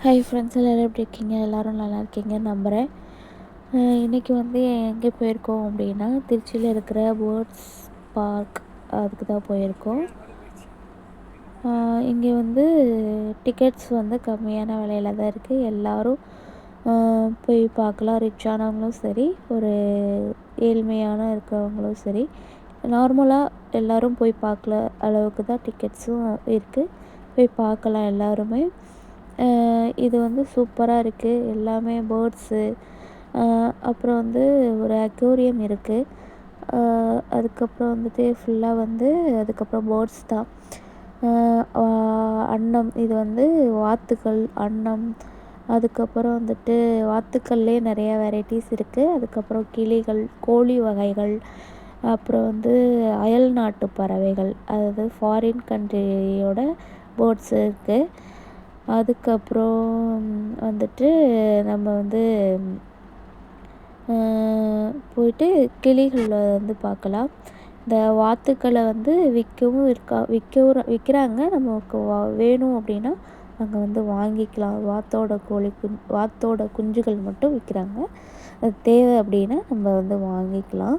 Hi friends எல்லோரும் எப்படி இருக்கீங்க? எல்லோரும் நல்லா இருக்கீங்க நம்புகிறேன் இன்றைக்கி வந்து எங்கே போயிருக்கோம் அப்படின்னா திருச்சியில் இருக்கிற பேர்ட்ஸ் பார்க் அதுக்கு தான் போயிருக்கோம். இங்கே வந்து டிக்கெட்ஸ் வந்து கம்மியான விலையில தான் இருக்குது எல்லோரும் போய் பார்க்கலாம். ரிச்சானவங்களும் சரி ஒரு ஏழ்மையான இருக்கிறவங்களும் சரி நார்மலாக எல்லோரும் போய் பார்க்கல அளவுக்கு தான் டிக்கெட்ஸும் இருக்குது போய் பார்க்கலாம் எல்லாருமே. இது வந்து சூப்பராக இருக்குது எல்லாமே பேர்ட்ஸு. அப்புறம் வந்து ஒரு அக்வேரியம் இருக்குது அதுக்கப்புறம் வந்துட்டு ஃபுல்லாக வந்து அதுக்கப்புறம் பேர்ட்ஸ் தான். அன்னம். இது வந்து வாத்துக்கள் அன்னம். அதுக்கப்புறம் வந்துட்டு வாத்துக்கள்லேயே நிறையா வெரைட்டிஸ் இருக்குது அதுக்கப்புறம் கிளிகள் கோழி வகைகள். அப்புறம் வந்து அயல் நாட்டு பறவைகள். அதாவது ஃபாரின் கண்ட்ரியோட பேர்ட்ஸ் இருக்குது அதுக்கப்புறம் வந்துட்டு நம்ம வந்து போயிட்டு கிளிகளை வந்து பார்க்கலாம். இந்த வாத்துக்களை வந்து விற்கவும் இருக்கா விற்கவும் விற்கிறாங்க. நமக்கு வா வேணும் அப்படின்னா அங்கே வந்து வாங்கிக்கலாம். வாத்தோட கோழி குஞ் வாத்தோட குஞ்சுகள் மட்டும் விற்கிறாங்க. அது தேவை அப்படின்னா நம்ம வந்து வாங்கிக்கலாம்.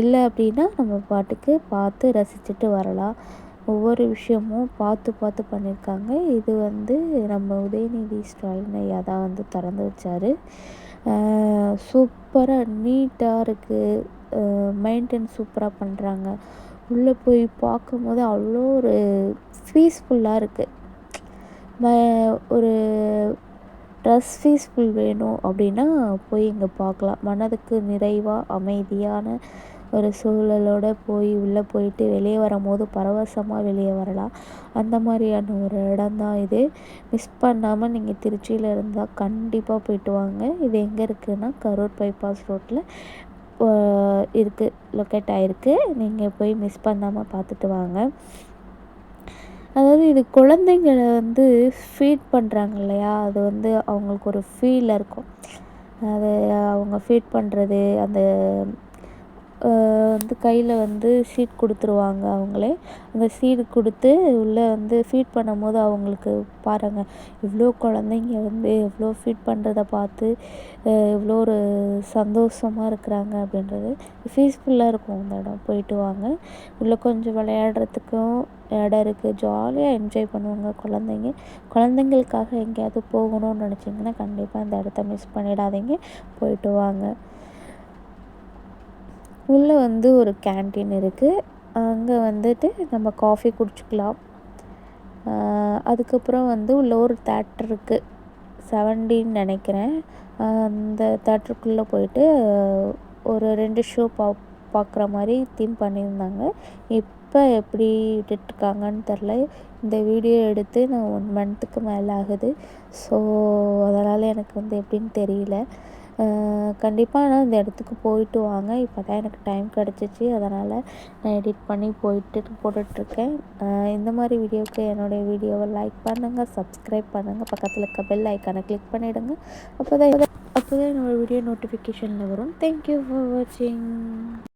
இல்லை அப்படின்னா நம்ம பாட்டுக்கு பார்த்து ரசிச்சுட்டு வரலாம். ஒவ்வொரு விஷயமும் பார்த்து பார்த்து பண்ணியிருக்காங்க. இது வந்து நம்ம உதயநிதி ஸ்டாலின் ஐயா தான் வந்து திறந்து வச்சார். சூப்பராக நீட்டாக இருக்குது மெயின்டைன் சூப்பராக பண்ணுறாங்க உள்ளே போய் பார்க்கும்போது அவ்வளோ ஒரு பீஸ்ஃபுல்லாக இருக்குது ஒரு ட்ரெஸ் பீஸ்ஃபுல் வேணும் அப்படின்னா போய் இங்கே பார்க்கலாம். மனதுக்கு நிறைவாக அமைதியான ஒரு சூழலோடு போய் உள்ளே போயிட்டு வெளியே வரும்போது பரவசமாக வெளியே வரலாம். அந்த மாதிரியான ஒரு இடம் தான் இது. மிஸ் பண்ணாமல் நீங்கள் திருச்சியில் இருந்தால் கண்டிப்பாக போயிட்டு வாங்க. இது எங்கே இருக்குதுன்னா கரூர் பைபாஸ் ரோட்டில் இருக்குது லொக்கேட் ஆகிருக்கு நீங்கள் போய் மிஸ் பண்ணாமல் பார்த்துட்டு வாங்க. அதாவது இது குழந்தைங்களை வந்து ஃபீட் பண்ணுறாங்க இல்லையா? அது வந்து அவங்களுக்கு ஒரு ஃபீல் இருக்கும். அது அவங்க ஃபீட் பண்ணுறது அந்த வந்து கையில் வந்து ஷீட் கொடுத்துருவாங்க அவங்களே. அந்த ஷீட் கொடுத்து உள்ளே வந்து ஃபீட் பண்ணும்போது அவங்களுக்கு பாருங்கள் இவ்வளோ குழந்தைங்க வந்து எவ்வளோ ஃபீட் பண்ணுறத பார்த்து எவ்வளோ ஒரு சந்தோஷமாக இருக்கிறாங்க அப்படின்றது பீஸ்ஃபுல்லாக இருக்கும் அந்த இடம். போயிட்டு வாங்க. உள்ளே கொஞ்சம் விளையாடுறதுக்கும் இடம் இருக்குது ஜாலியாக என்ஜாய் பண்ணுவாங்க குழந்தைங்க. குழந்தைங்களுக்காக எங்கேயாவது போகணும்னு நினச்சிங்கன்னா கண்டிப்பாக இந்த இடத்த மிஸ் பண்ணிடாதீங்க. போயிட்டு வாங்க. உள்ளே வந்து ஒரு கேன்டீன் இருக்குது அங்கே வந்துட்டு நம்ம காஃபி குடிச்சிக்கலாம். அதுக்கப்புறம் வந்து உள்ள ஒரு தேட்டர் இருக்குது செவன்டின்னு நினைக்கிறேன். அந்த தேட்டருக்குள்ளே போயிட்டு ஒரு ரெண்டு ஷோ பா பார்க்குற மாதிரி தீம் பண்ணியிருந்தாங்க. இப்போ எப்படி விட்டுட்ருக்காங்கன்னு தெரில இந்த வீடியோ எடுத்து நான் ஒன் மந்த்துக்கு மேலே ஆகுது. ஸோ அதனால் எனக்கு வந்து எப்படின்னு தெரியல. கண்டிப்பாக ஆனால் இந்த இடத்துக்கு போயிட்டு வாங்க. இப்போ தான் எனக்கு டைம் கிடச்சிச்சு. அதனால் நான் எடிட் பண்ணி போயிட்டு போட்டுட்ருக்கேன். இந்த மாதிரி வீடியோவுக்கு என்னுடைய வீடியோவை லைக் பண்ணுங்கள் சப்ஸ்கிரைப் பண்ணுங்கள் பக்கத்தில் இருக்க பெல் ஐக்கானை கிளிக் பண்ணிவிடுங்க அப்போ தான் அப்போ தான் என்னோடய வீடியோ நோட்டிஃபிகேஷனில் வரும் தேங்க்யூ ஃபார் வாட்சிங்